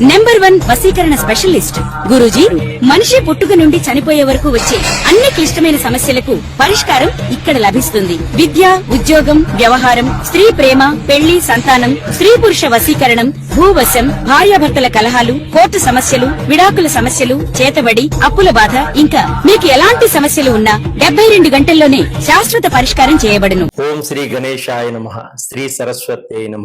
Number one వశీకరణ specialist Guruji మనిషి పుట్టుక నుండి చనిపోయే వరకు వచ్చే అన్ని క్లిష్టమైన సమస్యలకు పరిష్కారం ఇక్కడ లభిస్తుంది. విద్య ఉద్యోగం వ్యవహారం స్త్రీ ప్రేమ పెళ్ళి సంతానం స్త్రీ పురుష వసీకరణం భూవశం భార్యాభర్తల కలహాలు కోర్టు సమస్యలు విడాకుల సమస్యలు చేతబడి అప్పుల బాధ ఇంకా మీకు ఎలాంటి సమస్యలు ఉన్నా డెబ్బై రెండు గంటల్లోనే శాశ్వత పరిష్కారం చేయబడును. ఓం శ్రీ గణేశాయ నమ శ్రీ సరస్వతి నమ.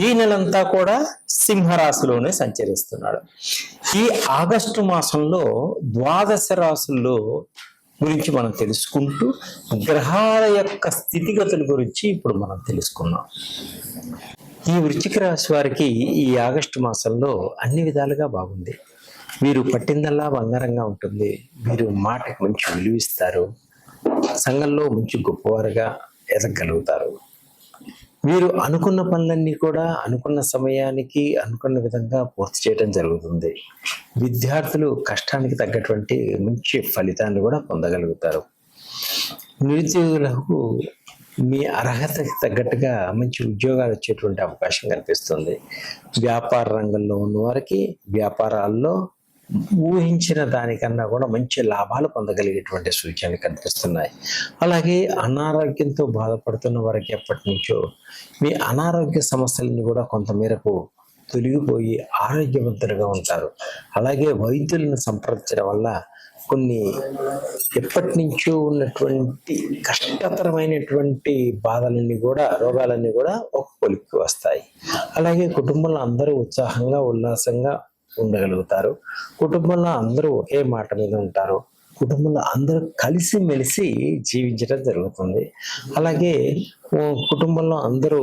ఈ నెలంతా కూడా సింహరాశిలోనే సంచరిస్తున్నాడు. ఈ ఆగస్టు మాసంలో ద్వాదశ రాశుల్లో గురించి మనం తెలుసుకుంటూ గ్రహాల యొక్క స్థితిగతుల గురించి ఇప్పుడు మనం తెలుసుకున్నాం. ఈ వృచ్చిక రాశి వారికి ఈ ఆగస్టు మాసంలో అన్ని విధాలుగా బాగుంది. మీరు పట్టిందల్లా బంగారంగా ఉంటుంది. మీరు మాటకు మంచి విలువిస్తారు. సంఘంలో మంచి గొప్పవారుగా ఎదగలుగుతారు. మీరు అనుకున్న పనులన్నీ కూడా అనుకున్న సమయానికి అనుకున్న విధంగా పూర్తి చేయడం జరుగుతుంది. విద్యార్థులు కష్టానికి తగ్గటువంటి మంచి ఫలితాన్ని కూడా పొందగలుగుతారు. నిరుద్యోగులకు మీ అర్హతకి తగ్గట్టుగా మంచి ఉద్యోగాలు వచ్చేటువంటి అవకాశం కనిపిస్తుంది. వ్యాపార రంగంలో ఉన్న వారికి వ్యాపారాల్లో ఊహించిన దానికన్నా కూడా మంచి లాభాలు పొందగలిగేటువంటి సూచనలు కనిపిస్తున్నాయి. అలాగే అనారోగ్యంతో బాధపడుతున్న వారికి ఎప్పటి నుంచో మీ అనారోగ్య సమస్యలను కూడా కొంతమేరకు తొలగిపోయి ఆరోగ్యవంతులుగా ఉంటారు. అలాగే వైద్యులను సంప్రదించడం వల్ల కొన్ని ఎప్పటి నుంచో ఉన్నటువంటి కష్టతరమైనటువంటి బాధలన్నీ కూడా రోగాలన్నీ కూడా ఒక కొలిక్కి వస్తాయి. అలాగే కుటుంబంలో అందరూ ఉత్సాహంగా ఉల్లాసంగా ఉండగలుగుతారు. కుటుంబంలో అందరూ ఒకే మాట మీద ఉంటారు కుటుంబంలో అందరూ కలిసి మెలిసి జీవించడం జరుగుతుంది. అలాగే కుటుంబంలో అందరూ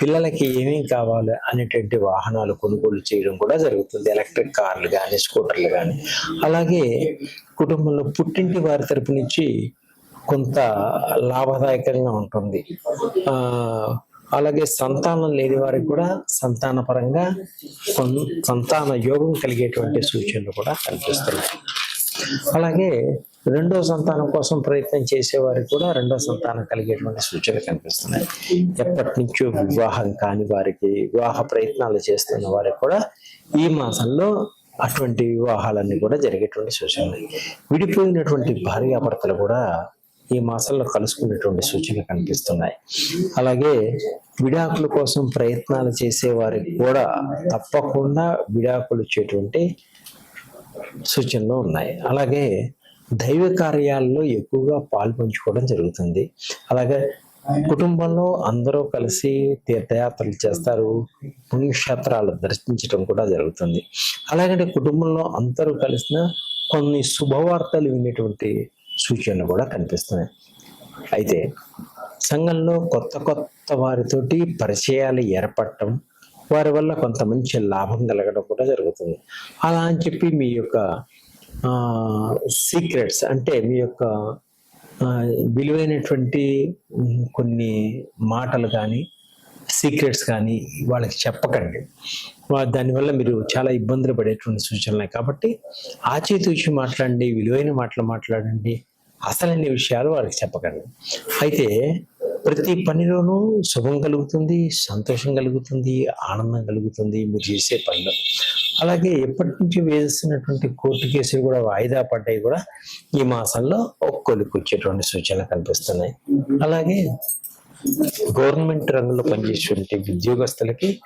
పిల్లలకి ఏమేం కావాలి అనేటువంటి వాహనాలు కొనుగోలు చేయడం కూడా జరుగుతుంది. ఎలక్ట్రిక్ కార్లు కానీ స్కూటర్లు కానీ అలాగే కుటుంబంలో పుట్టింటి వారి తరపు నుంచి కొంత లాభదాయకంగా ఉంటుంది. అలాగే సంతానం లేని వారికి కూడా సంతాన పరంగా సంతాన యోగం కలిగేటువంటి సూచనలు కూడా కనిపిస్తున్నాయి. అలాగే రెండో సంతానం కోసం ప్రయత్నం చేసేవారికి కూడా రెండో సంతానం కలిగేటువంటి సూచనలు కనిపిస్తున్నాయి. ఎప్పటి నుంచో వివాహం కాని వారికి వివాహ ప్రయత్నాలు చేస్తున్న వారికి కూడా ఈ మాసంలో అటువంటి వివాహాలన్నీ కూడా జరిగేటువంటి సూచనలు. విడిపోయినటువంటి భార్యాభర్తలు కూడా ఈ మాసంలో కలుసుకునేటువంటి సూచనలు కనిపిస్తున్నాయి. అలాగే విడాకుల కోసం ప్రయత్నాలు చేసే వారికి కూడా తప్పకుండా విడాకులు ఇచ్చేటువంటి సూచనలు ఉన్నాయి. అలాగే దైవ కార్యాల్లో ఎక్కువగా పాల్పంచుకోవడం జరుగుతుంది. అలాగే కుటుంబంలో అందరూ కలిసి తీర్థయాత్రలు చేస్తారు. పుణ్యక్షేత్రాలు దర్శించడం కూడా జరుగుతుంది. అలాగే కుటుంబంలో అందరూ కలిసిన కొన్ని శుభవార్తలు వినేటువంటి సూచనలు కూడా కనిపిస్తున్నాయి. అయితే సంఘంలో కొత్త కొత్త వారితోటి పరిచయాలు ఏర్పడటం వారి వల్ల కొంత మంచి లాభం కలగడం కూడా జరుగుతుంది. అలా అని చెప్పి మీ యొక్క సీక్రెట్స్ అంటే మీ యొక్క విలువైనటువంటి కొన్ని మాటలు కానీ సీక్రెట్స్ కానీ వాళ్ళకి చెప్పకండి. దానివల్ల మీరు చాలా ఇబ్బందులు పడేటువంటి సూచనలు కాబట్టి ఆచితూచి మాట్లాడండి విలువైన మాటలు మాట్లాడండి అసలైన విషయాలు వాళ్ళకి చెప్పకండి. అయితే ప్రతి పనిలోనూ శుభం కలుగుతుంది సంతోషం కలుగుతుంది ఆనందం కలుగుతుంది మీరు చేసే పనిలో. అలాగే ఎప్పటి నుంచి వేసినటువంటి కోర్టు కేసులు కూడా వాయిదా పడ్డాయి కూడా ఈ మాసంలో ఒక్కొలికి వచ్చేటువంటి సూచనలు కనిపిస్తున్నాయి. అలాగే గవర్నమెంట్ రంగంలో పనిచేసేటువంటి ఉద్యోగస్తులకి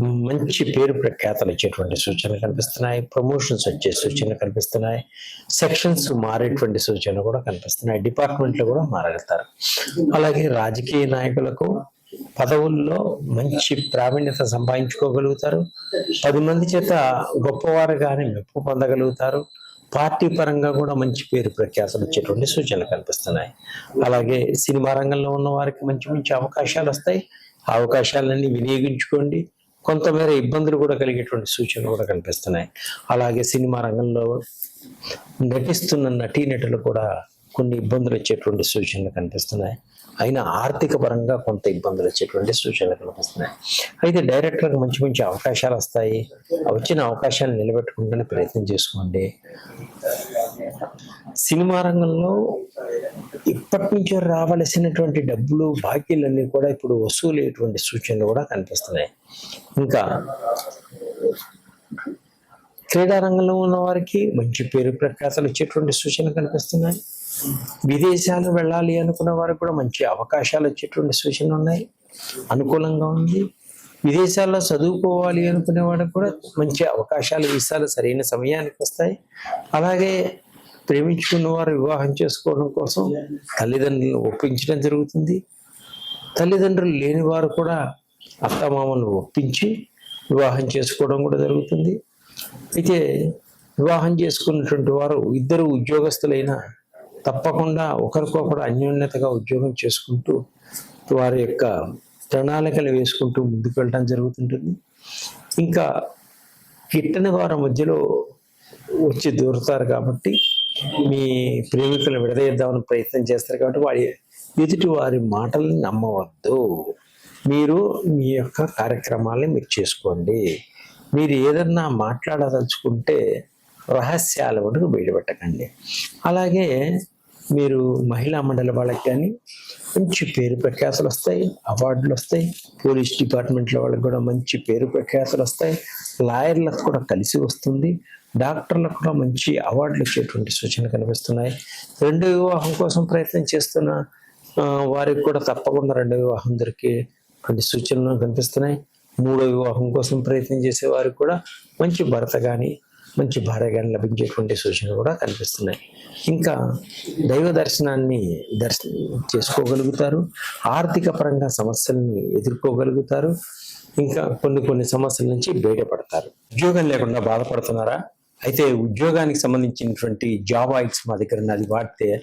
మంచి పేరు ప్రఖ్యాతలు ఇచ్చేటువంటి సూచనలు కనిపిస్తున్నాయి. ప్రమోషన్స్ వచ్చే సూచనలు కనిపిస్తున్నాయి. సెక్షన్స్ మారేటువంటి సూచనలు కూడా కనిపిస్తున్నాయి. డిపార్ట్మెంట్లు కూడా మారగలుగుతారు. అలాగే రాజకీయ నాయకులకు పదవుల్లో మంచి ప్రావీణ్యత సంపాదించుకోగలుగుతారు. పది మంది చేత గొప్పవారుగానే మెప్పు పొందగలుగుతారు. పార్టీ పరంగా కూడా మంచి పేరు ప్రఖ్యాతలు వచ్చేటువంటి సూచనలు కనిపిస్తున్నాయి. అలాగే సినిమా రంగంలో ఉన్న వారికి మంచి మంచి అవకాశాలు వస్తాయి. ఆ అవకాశాలన్నీ వినియోగించుకోండి. కొంతమేర ఇబ్బందులు కూడా కలిగేటువంటి సూచనలు కూడా కనిపిస్తున్నాయి. అలాగే సినిమా రంగంలో నటిస్తున్న నటీనటులు కూడా కొన్ని ఇబ్బందులు వచ్చేటువంటి సూచనలు కనిపిస్తున్నాయి. అయినా ఆర్థిక పరంగా కొంత ఇబ్బందులు వచ్చేటువంటి సూచనలు కనిపిస్తున్నాయి. అయితే డైరెక్టర్కి మంచి మంచి అవకాశాలు వస్తాయి. వచ్చిన అవకాశాలు నిలబెట్టుకుంటూనే ప్రయత్నం చేసుకోండి. సినిమా రంగంలో ఇప్పటి నుంచో రావలసినటువంటి డబ్బులు బాకీలన్నీ కూడా ఇప్పుడు వసూలేటువంటి సూచనలు కూడా కనిపిస్తున్నాయి. ఇంకా క్రీడా రంగంలో ఉన్న వారికి మంచి పేరు ప్రఖ్యాతలు వచ్చేటువంటి సూచనలు కనిపిస్తున్నాయి. విదేశాలు వెళ్ళాలి అనుకున్న వారికి కూడా మంచి అవకాశాలు వచ్చేటువంటి సూచనలు ఉన్నాయి. అనుకూలంగా ఉంది. విదేశాల్లో చదువుకోవాలి అనుకునే వాడికి కూడా మంచి అవకాశాలు వీసాలు సరైన సమయానికి వస్తాయి. అలాగే ప్రేమించుకున్న వారు వివాహం చేసుకోవడం కోసం తల్లిదండ్రులను ఒప్పించడం జరుగుతుంది. తల్లిదండ్రులు లేని వారు కూడా అత్తమామను ఒప్పించి వివాహం చేసుకోవడం కూడా జరుగుతుంది. అయితే వివాహం చేసుకున్నటువంటి వారు ఇద్దరు ఉద్యోగస్తులైనా తప్పకుండా ఒకరికొకరు అన్యోన్యతగా ఉద్యోగం చేసుకుంటూ వారి యొక్క ప్రణాళికలు వేసుకుంటూ ముందుకు వెళ్ళడం జరుగుతుంటుంది. ఇంకా కిట్టని వారి మధ్యలో వచ్చి దూరుతారు కాబట్టి మీ ప్రేమికులను విడదీద్దామని ప్రయత్నం చేస్తారు కాబట్టి వారి ఎదుటి వారి మాటల్ని నమ్మవద్దు. మీరు మీ యొక్క కార్యక్రమాలని మీరు చేసుకోండి. మీరు ఏదన్నా మాట్లాడదలుచుకుంటే రహస్యాల వరకు బయటపెట్టకండి. అలాగే మీరు మహిళా మండలి వాళ్ళకి కానీ మంచి పేరు ప్రఖ్యాతలు వస్తాయి అవార్డులు వస్తాయి పోలీస్ డిపార్ట్మెంట్ల వాళ్ళకి కూడా మంచి పేరు ప్రఖ్యాతలు వస్తాయి లాయర్లకు కూడా కలిసి వస్తుంది డాక్టర్లకు కూడా మంచి అవార్డులు ఇచ్చేటువంటి సూచనలు కనిపిస్తున్నాయి. రెండు వివాహం కోసం ప్రయత్నం చేస్తున్న వారికి కూడా తప్పకుండా రెండో వివాహం దొరికేటువంటి సూచనలు కనిపిస్తున్నాయి. మూడో వివాహం కోసం ప్రయత్నం చేసే వారికి కూడా మంచి భర్త కానీ మంచి భార్యగా లభించేటువంటి సూచనలు కూడా కనిపిస్తున్నాయి. ఇంకా దైవ దర్శనాన్ని దర్శ చేసుకోగలుగుతారు. ఆర్థిక పరంగా సమస్యల్ని ఎదుర్కోగలుగుతారు. ఇంకా కొన్ని కొన్ని సమస్యల నుంచి బయటపడతారు. ఉద్యోగం లేకుండా బాధపడుతున్నారా? అయితే ఉద్యోగానికి సంబంధించినటువంటి జాబ్ ఆయిల్స్ మా దగ్గర ఉన్నది వాడితే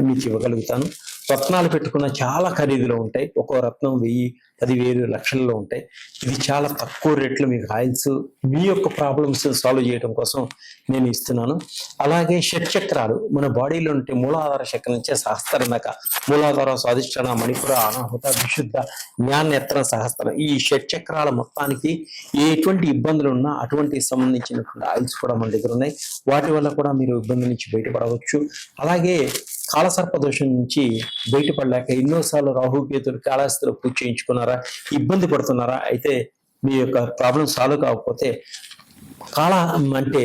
మీకు ఇవ్వగలుగుతాను. రత్నాలు పెట్టుకున్న చాలా ఖరీదులో ఉంటాయి. ఒక్కో రత్నం వెయ్యి పదివేలు లక్షల్లో ఉంటాయి. ఇది చాలా తక్కువ రేట్లు మీకు ఆయిల్స్ మీ యొక్క ప్రాబ్లమ్స్ సాల్వ్ చేయడం కోసం నేను ఇస్తున్నాను. అలాగే షట్చక్రాలు మన బాడీలో ఉంటే మూలాధార చక్రం నుంచే సహస్రం మూలాధార స్వాధిష్టాన మణిపుర అనాహుత విశుద్ధ జ్ఞానేత్ర సహస్రం ఈ షట్చక్రాల మొత్తానికి ఎటువంటి ఇబ్బందులు ఉన్నా అటువంటి సంబంధించినటువంటి ఆయిల్స్ కూడా మన దగ్గర ఉన్నాయి. వాటి వల్ల కూడా మీరు ఇబ్బంది నుంచి బయటపడవచ్చు. అలాగే కాలసర్ప దోషం నుంచి బయటపడలేక ఎన్నోసార్లు రాహుకేతులు కాళహస్తిలో పూజ చేయించుకున్నారా ఇబ్బంది పడుతున్నారా అయితే మీ యొక్క ప్రాబ్లం సాల్వ్ కాకపోతే కాళ అంటే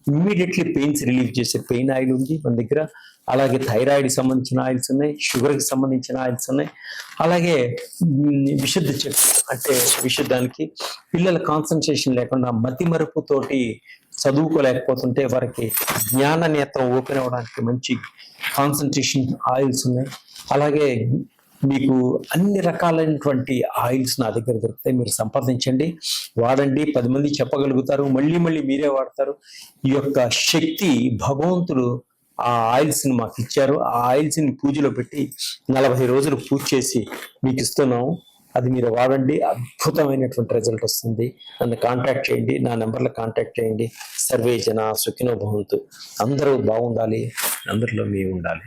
ఇమ్మీడియట్లీ పెయిన్స్ రిలీఫ్ చేసే పెయిన్ ఆయిల్ ఉంది మన దగ్గర. అలాగే థైరాయిడ్ సంబంధించిన ఆయిల్స్ ఉన్నాయి షుగర్కి సంబంధించిన ఆయిల్స్ ఉన్నాయి. అలాగే విశుద్ధ చెట్టు అంటే విశుద్ధానికి పిల్లల కాన్సన్ట్రేషన్ లేకుండా మతి మరుపుతోటి చదువుకోలేకపోతుంటే వారికి జ్ఞాన నేత్రం ఓపెన్ అవ్వడానికి మంచి కాన్సన్ట్రేషన్ ఆయిల్స్ ఉన్నాయి. అలాగే మీకు అన్ని రకాలైనటువంటి ఆయిల్స్ నా దగ్గర దొరుకుతాయి మీరు సంపాదించండి వాడండి పది మంది చెప్పగలుగుతారు మళ్ళీ మళ్ళీ మీరే వాడతారు. ఈ యొక్క శక్తి భగవంతుడు ఆ ఆయిల్స్ని మాకు ఇచ్చారు. ఆ ఆయిల్స్ని పూజలో పెట్టి నలభై రోజులు పూజ చేసి మీకు ఇస్తున్నాము అది మీరు వాడండి. అద్భుతమైనటువంటి రిజల్ట్ వస్తుంది. నన్ను కాంటాక్ట్ చేయండి. నా నెంబర్లో కాంటాక్ట్ చేయండి. సర్వే జన సుఖినో భవంతు. అందరూ బాగుండాలి. అందరిలో మీ ఉండాలి.